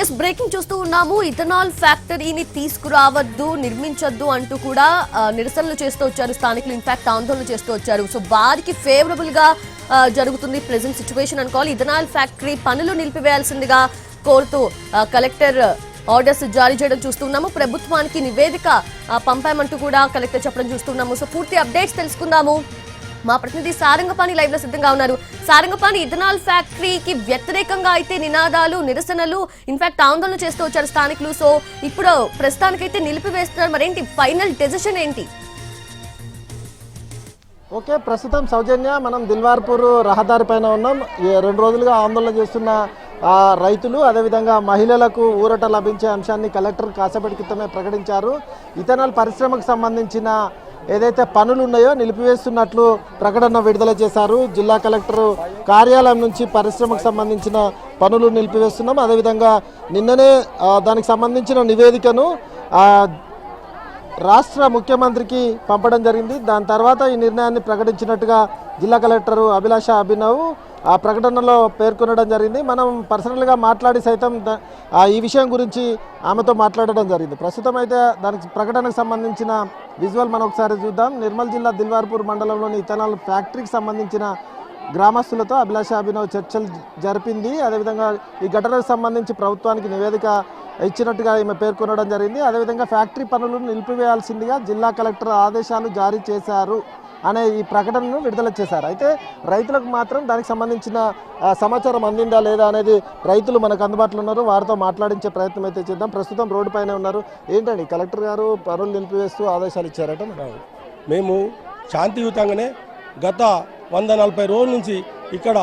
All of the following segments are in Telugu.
ఎస్ బ్రేకింగ్ చూస్తూ ఉన్నాము. ఇథనాల్ ఫ్యాక్టరీని తీసుకురావద్దు నిర్మించొద్దు అంటూ కూడా నిరసనలు చేస్తూ వచ్చారు. స్థానికులు ఇన్ఫాక్ట్ ఆందోళన చేస్తూ వచ్చారు. సో వారికి ఫేవరబుల్గా జరుగుతుంది ప్రెసెంట్ సిచ్యువేషన్ అనుకోవాలి. ఇథనాల్ ఫ్యాక్టరీ పనులు నిలిపివేయాల్సిందిగా కోరుతూ కలెక్టర్ ఆర్డర్స్ జారీ చేయడం చూస్తున్నాము ప్రభుత్వానికి నివేదిక పంపామంటూ కూడా కలెక్టర్ చెప్పడం చూస్తున్నాము సో పూర్తి అప్డేట్స్ తెలుసుకుందాము. మా ప్రతినిధి సారంగపాణి లైవ్లో సిద్ధంగా ఉన్నారు. సారంగపాణి ఇథనాల్ ఫ్యాక్టరీకి వ్యతిరేకంగా అయితే నినాదాలు నిరసనలు ఇన్ఫాక్ట్ ఆందోళన చేస్తూ వచ్చారు స్థానికులు. సో ఇప్పుడు ప్రస్తుతానికైతే నిలిపివేస్తున్నారు. మరేంటి? ఫైనల్ డెసిషన్ ఏంటి? ఓకే ప్రస్తుతం సౌజన్య మనం దిల్వార్పూర్ రహదారి పైన ఉన్నాం. రెండు రోజులుగా ఆందోళన చేస్తున్న రైతులు అదేవిధంగా మహిళలకు ఊరట లభించే అంశాన్ని కలెక్టర్ కాసేపటి క్రితమే ప్రకటించారు. ఇథనాల్ పరిశ్రమకు సంబంధించిన ఏదైతే పనులు ఉన్నాయో నిలిపివేస్తున్నట్లు ప్రకటన విడుదల చేశారు. జిల్లా కలెక్టర్ కార్యాలయం నుంచి పరిశ్రమకు సంబంధించిన పనులు నిలిపివేస్తున్నాం. అదేవిధంగా నిన్ననే దానికి సంబంధించిన నివేదికను రాష్ట్ర ముఖ్యమంత్రికి పంపడం జరిగింది. దాని తర్వాత ఈ నిర్ణయాన్ని ప్రకటించినట్టుగా జిల్లా కలెక్టర్ అభిలాష అభినవ్ ఆ ప్రకటనలో పేర్కొనడం జరిగింది. మనం పర్సనల్గా మాట్లాడి సైతం ఈ విషయం గురించి ఆమెతో మాట్లాడడం జరిగింది. ప్రస్తుతం అయితే దానికి ప్రకటనకు సంబంధించిన విజువల్ మనం ఒకసారి చూద్దాం. నిర్మల్ జిల్లా దిల్వార్పూర్ మండలంలోని ఇథనాల్ ఫ్యాక్టరీకి సంబంధించిన గ్రామస్తులతో అభిలాష అభినవ్ చర్చలు జరిపింది. అదేవిధంగా ఈ ఘటనకు సంబంధించి ప్రభుత్వానికి నివేదిక ఇచ్చినట్టుగా ఈమె పేర్కొనడం జరిగింది. అదేవిధంగా ఫ్యాక్టరీ పనులను నిలిపివేయాల్సిందిగా జిల్లా కలెక్టర్ ఆదేశాలు జారీ చేశారు. అనే ఈ ప్రకటనను విడుదల చేశారు. అయితే రైతులకు మాత్రం దానికి సంబంధించిన సమాచారం అందిందా లేదా అనేది రైతులు మనకు అందుబాటులో ఉన్నారు. వారితో మాట్లాడించే ప్రయత్నం అయితే చేద్దాం. ప్రస్తుతం రోడ్డు పైన ఉన్నారు. ఏంటండి కలెక్టర్ గారు పనులు నిలిపివేస్తూ ఆదేశాలు ఇచ్చారట? మేము శాంతియుతంగానే గత వంద నలభై రోజుల నుంచి ఇక్కడ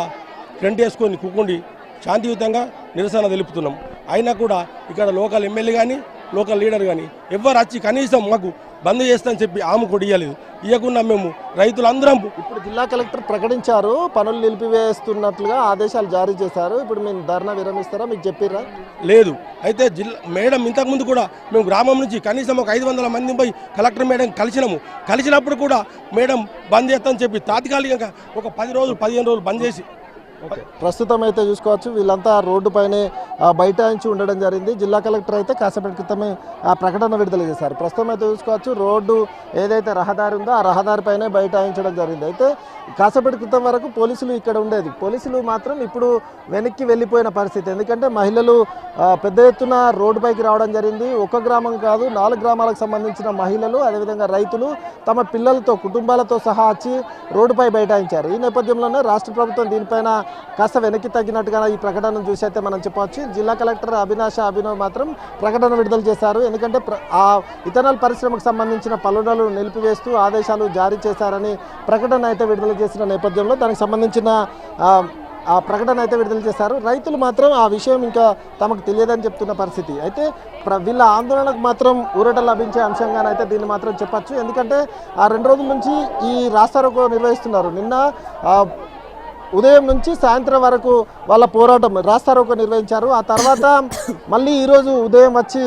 టెంట్ వేసుకొని కుక్కుండి శాంతియుతంగా నిరసన తెలుపుతున్నాం. అయినా కూడా ఇక్కడ లోకల్ ఎమ్మెల్యే కానీ లోకల్ లీడర్ కానీ ఎవ్వరు వచ్చి కనీసం మాకు బంద్ చేస్తామని చెప్పి ఆమె కూడా ఇవ్వలేదు ఇవ్వకుండా మేము రైతులందరం ఇప్పుడు జిల్లా కలెక్టర్ ప్రకటించారు పనులు నిలిపివేస్తున్నట్లుగా ఆదేశాలు జారీ చేశారు. ఇప్పుడు మేము ధర్నా విరమిస్తారా? మీకు చెప్పిర్రా? లేదు. అయితే జిల్లా మేడం ఇంతకుముందు కూడా మేము గ్రామం నుంచి కనీసం ఒక ఐదు వందల మంది పోయి కలెక్టర్ మేడం కలిసినాము. కలిసినప్పుడు కూడా మేడం బంద్ చేస్తామని చెప్పి తాత్కాలికంగా ఒక పది రోజులు పదిహేను రోజులు బంద్ చేసి ప్రస్తుతం అయితే చూసుకోవచ్చు వీళ్ళంతా రోడ్డు పైనే బైఠాయించి ఉండడం జరిగింది. జిల్లా కలెక్టర్ అయితే కాసేపటి క్రితమే ఆ ప్రకటన విడుదల చేశారు. ప్రస్తుతం అయితే చూసుకోవచ్చు రోడ్డు ఏదైతే రహదారి ఉందో ఆ రహదారి పైనే బైఠాయించడం జరిగింది. అయితే కాసేపటి క్రితం వరకు పోలీసులు ఇక్కడ ఉండేది. పోలీసులు మాత్రం ఇప్పుడు వెనక్కి వెళ్ళిపోయిన పరిస్థితి. ఎందుకంటే మహిళలు పెద్ద ఎత్తున రోడ్డుపైకి రావడం జరిగింది. ఒక గ్రామం కాదు నాలుగు గ్రామాలకు సంబంధించిన మహిళలు అదేవిధంగా రైతులు తమ పిల్లలతో కుటుంబాలతో సహా వచ్చి రోడ్డుపై బైఠాయించారు. ఈ నేపథ్యంలోనే రాష్ట్ర ప్రభుత్వం దీనిపైన కాస్త వెనక్కి తగ్గినట్టుగా ఈ ప్రకటనను చూసి అయితే మనం చెప్పవచ్చు. జిల్లా కలెక్టర్ అవినాష అభినవ్ మాత్రం ప్రకటన విడుదల చేశారు. ఎందుకంటే ప్ర- ఆ ఇథనాల్ పరిశ్రమకు సంబంధించిన పలుడలు నిలిపివేస్తూ ఆదేశాలు జారీ చేశారని ప్రకటన అయితే విడుదల చేసిన నేపథ్యంలో దానికి సంబంధించిన ఆ, ప్రకటన అయితే విడుదల చేశారు. రైతులు మాత్రం ఆ విషయం ఇంకా తమకు తెలియదని చెప్తున్న పరిస్థితి. అయితే ప్ర- వీళ్ళ ఆందోళనకు మాత్రం ఊరట లభించే అంశంగానైతే దీన్ని మాత్రం చెప్పచ్చు. ఎందుకంటే ఆ రెండు రోజుల నుంచి ఈ రాస్తారోకో నిర్వహిస్తున్నారు. నిన్న ఉదయం నుంచి సాయంత్రం వరకు వాళ్ళ పోరాటం రాస్తారోకో నిర్వహించారు. ఆ తర్వాత మళ్ళీ ఈరోజు ఉదయం వచ్చి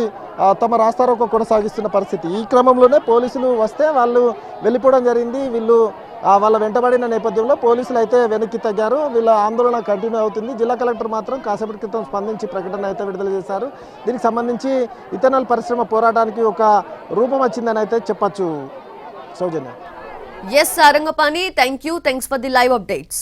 తమ రాస్తారోకో కొనసాగిస్తున్న పరిస్థితి. ఈ క్రమంలోనే పోలీసులు వస్తే వాళ్ళు వెళ్ళిపోవడం జరిగింది. వీళ్ళు వాళ్ళ వెంటబడిన నేపథ్యంలో పోలీసులు అయితే వెనక్కి తగ్గారు. వీళ్ళ ఆందోళన కంటిన్యూ అవుతుంది. జిల్లా కలెక్టర్ మాత్రం కాసేపటి క్రితం స్పందించి ప్రకటన అయితే విడుదల చేశారు. దీనికి సంబంధించి ఇథనాల్ పరిశ్రమ పోరాటానికి ఒక రూపం వచ్చిందని అయితే చెప్పచ్చు. సౌజన్య. S Sarangapani. Thank you thanks for the live updates